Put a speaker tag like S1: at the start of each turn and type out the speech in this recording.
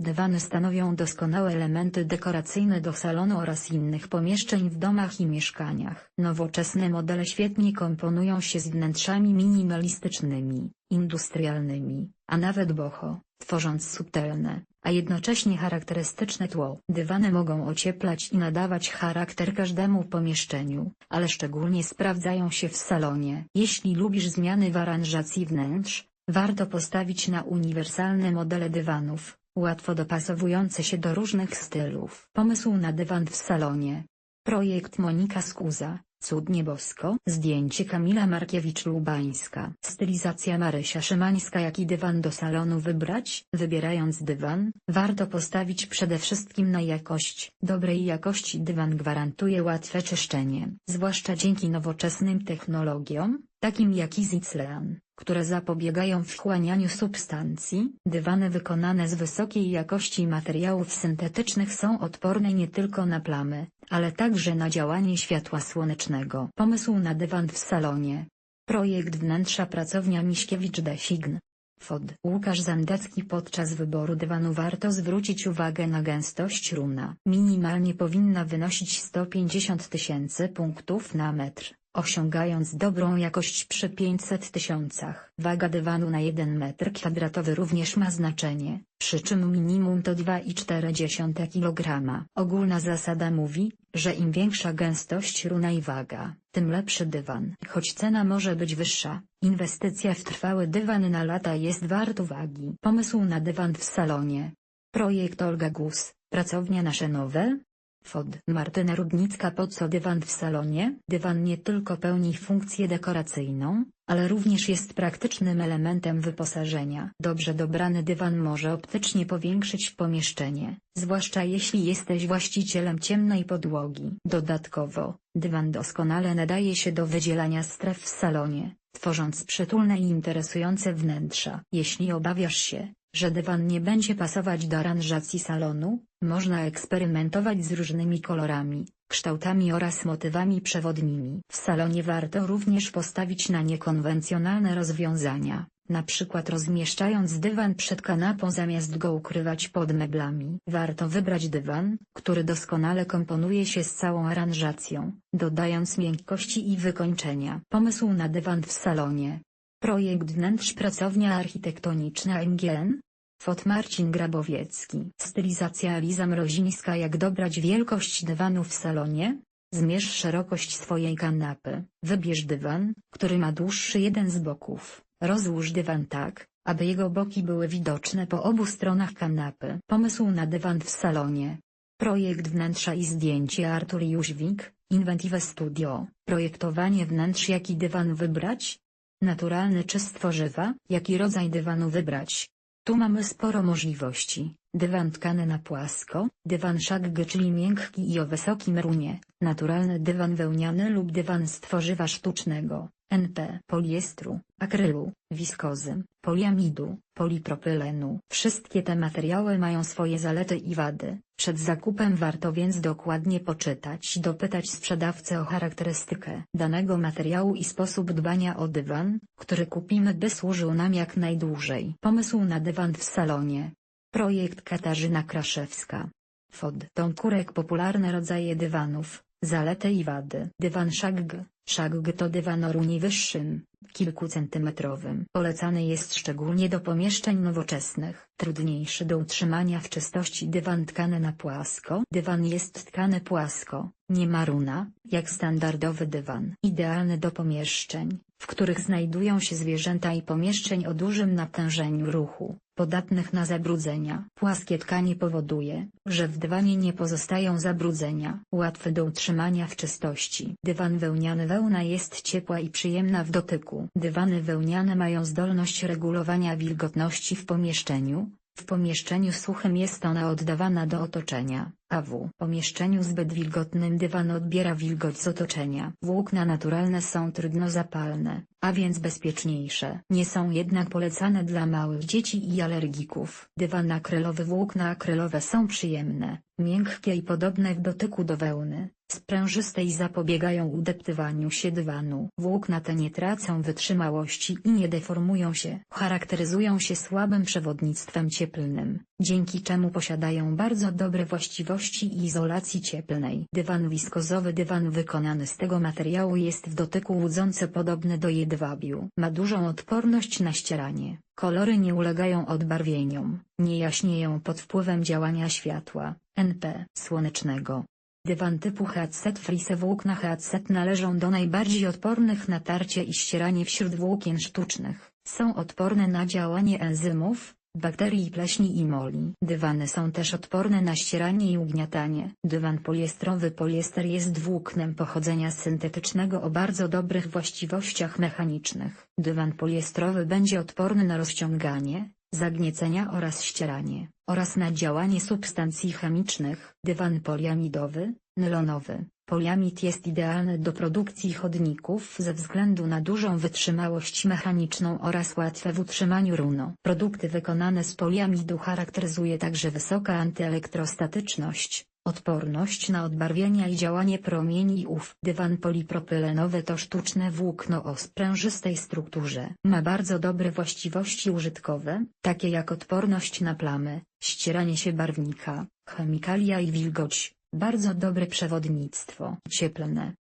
S1: Dywany stanowią doskonałe elementy dekoracyjne do salonu oraz innych pomieszczeń w domach i mieszkaniach. Nowoczesne modele świetnie komponują się z wnętrzami minimalistycznymi, industrialnymi, a nawet boho, tworząc subtelne, a jednocześnie charakterystyczne tło. Dywany mogą ocieplać i nadawać charakter każdemu pomieszczeniu, ale szczególnie sprawdzają się w salonie. Jeśli lubisz zmiany w aranżacji wnętrz, warto postawić na uniwersalne modele dywanów, łatwo dopasowujące się do różnych stylów. Pomysł na dywan w salonie. Projekt Monika Skuza, Cud niebosko. Zdjęcie Kamila Markiewicz-Lubańska. Stylizacja Marysia Szymańska Jaki dywan do salonu wybrać? Wybierając dywan, warto postawić przede wszystkim na jakość. Dobrej jakości dywan gwarantuje łatwe czyszczenie, zwłaszcza dzięki nowoczesnym technologiom, takim jak EasyClean, które zapobiegają wchłanianiu substancji. Dywany wykonane z wysokiej jakości materiałów syntetycznych są odporne nie tylko na plamy, ale także na działanie światła słonecznego. Pomysł na dywan w salonie. Projekt wnętrza pracownia Miśkiewicz-Design. FOD. Łukasz Zandecki Podczas wyboru dywanu warto zwrócić uwagę na gęstość runa. Minimalnie powinna wynosić 150 tysięcy punktów na metr osiągając dobrą jakość przy 500 tysiącach. Waga dywanu na 1 m2 również ma znaczenie, przy czym minimum to 2,4 kg. Ogólna zasada mówi, że im większa gęstość runa i waga, tym lepszy dywan. Choć cena może być wyższa, inwestycja w trwały dywan na lata jest wart uwagi. Pomysł na dywan w salonie. Projekt Olga Gus, pracownia nasze nowe, FOD. Martyna Rudnicka po co dywan w salonie? Dywan nie tylko pełni funkcję dekoracyjną, ale również jest praktycznym elementem wyposażenia. Dobrze dobrany dywan może optycznie powiększyć pomieszczenie, zwłaszcza jeśli jesteś właścicielem ciemnej podłogi. Dodatkowo, dywan doskonale nadaje się do wydzielania stref w salonie, tworząc przytulne i interesujące wnętrza. Jeśli obawiasz się, że dywan nie będzie pasować do aranżacji salonu, można eksperymentować z różnymi kolorami, kształtami oraz motywami przewodnimi. W salonie warto również postawić na niekonwencjonalne rozwiązania, na przykład rozmieszczając dywan przed kanapą zamiast go ukrywać pod meblami. Warto wybrać dywan, który doskonale komponuje się z całą aranżacją, dodając miękkości i wykończenia. Pomysł na dywan w salonie. Projekt wnętrz Pracownia Architektoniczna MGN, Fot Marcin Grabowiecki. Stylizacja Liza Mrozińska Jak dobrać wielkość dywanu w salonie? Zmierz szerokość swojej kanapy. Wybierz dywan, który ma dłuższy jeden z boków. Rozłóż dywan tak, aby jego boki były widoczne po obu stronach kanapy. Pomysł na dywan w salonie. Projekt wnętrza i zdjęcie Artur Jóźwik, Inventive Studio. Projektowanie wnętrz Jaki dywan wybrać? Naturalny czy z tworzywa? Jaki rodzaj dywanu wybrać? Tu mamy sporo możliwości. Dywan tkany na płasko, dywan shaggy czyli miękki i o wysokim runie, naturalny dywan wełniany lub dywan z tworzywa sztucznego, NP, poliestru, akrylu, wiskozy, poliamidu, polipropylenu. Wszystkie te materiały mają swoje zalety i wady. Przed zakupem warto więc dokładnie poczytać i dopytać sprzedawcę o charakterystykę danego materiału i sposób dbania o dywan, który kupimy by służył nam jak najdłużej. Pomysł na dywan w salonie. Projekt Katarzyna Kraszewska. FOD. Tomkurek popularne rodzaje dywanów, zalety i wady. Dywan Shagg. Shagg to dywan o runie wyższym, kilkucentymetrowym. Polecany jest szczególnie do pomieszczeń nowoczesnych. Trudniejszy do utrzymania w czystości dywan tkany na płasko. Dywan jest tkany płasko, nie ma runa, jak standardowy dywan. Idealny do pomieszczeń, w których znajdują się zwierzęta i pomieszczeń o dużym natężeniu ruchu, podatnych na zabrudzenia. Płaskie tkanie powoduje, że w dywanie nie pozostają zabrudzenia. Łatwy do utrzymania w czystości. Dywan wełniany wełna jest ciepła i przyjemna w dotyku. Dywany wełniane mają zdolność regulowania wilgotności w pomieszczeniu, w pomieszczeniu suchym jest ona oddawana do otoczenia, a w pomieszczeniu zbyt wilgotnym dywan odbiera wilgoć z otoczenia. Włókna naturalne są trudno zapalne, a więc bezpieczniejsze. Nie są jednak polecane dla małych dzieci i alergików. Dywan akrylowy Włókna akrylowe są przyjemne, miękkie i podobne w dotyku do wełny, sprężyste i zapobiegają udeptywaniu się dywanu. Włókna te nie tracą wytrzymałości i nie deformują się. Charakteryzują się słabym przewodnictwem cieplnym, dzięki czemu posiadają bardzo dobre właściwości izolacji cieplnej. Dywan wiskozowy Dywan wykonany z tego materiału jest w dotyku łudząco podobny do jedwabiu. Ma dużą odporność na ścieranie. Kolory nie ulegają odbarwieniom, nie jaśnieją pod wpływem działania światła, NP słonecznego. Dywan typu headset Frise włókna headset należą do najbardziej odpornych na tarcie i ścieranie wśród włókien sztucznych. Są odporne na działanie enzymów, bakterii pleśni i moli. Dywany są też odporne na ścieranie i ugniatanie. Dywan poliestrowy Poliester jest włóknem pochodzenia syntetycznego o bardzo dobrych właściwościach mechanicznych. Dywan poliestrowy będzie odporny na rozciąganie, zagniecenia oraz ścieranie, oraz na działanie substancji chemicznych. Dywan poliamidowy, nylonowy. Poliamid jest idealny do produkcji chodników ze względu na dużą wytrzymałość mechaniczną oraz łatwe w utrzymaniu runo. Produkty wykonane z poliamidu charakteryzuje także wysoka antyelektrostatyczność, odporność na odbarwienia i działanie promieni UV. Dywan polipropylenowy to sztuczne włókno o sprężystej strukturze. Ma bardzo dobre właściwości użytkowe, takie jak odporność na plamy, ścieranie się barwnika, chemikalia i wilgoć. Bardzo dobre przewodnictwo cieplne,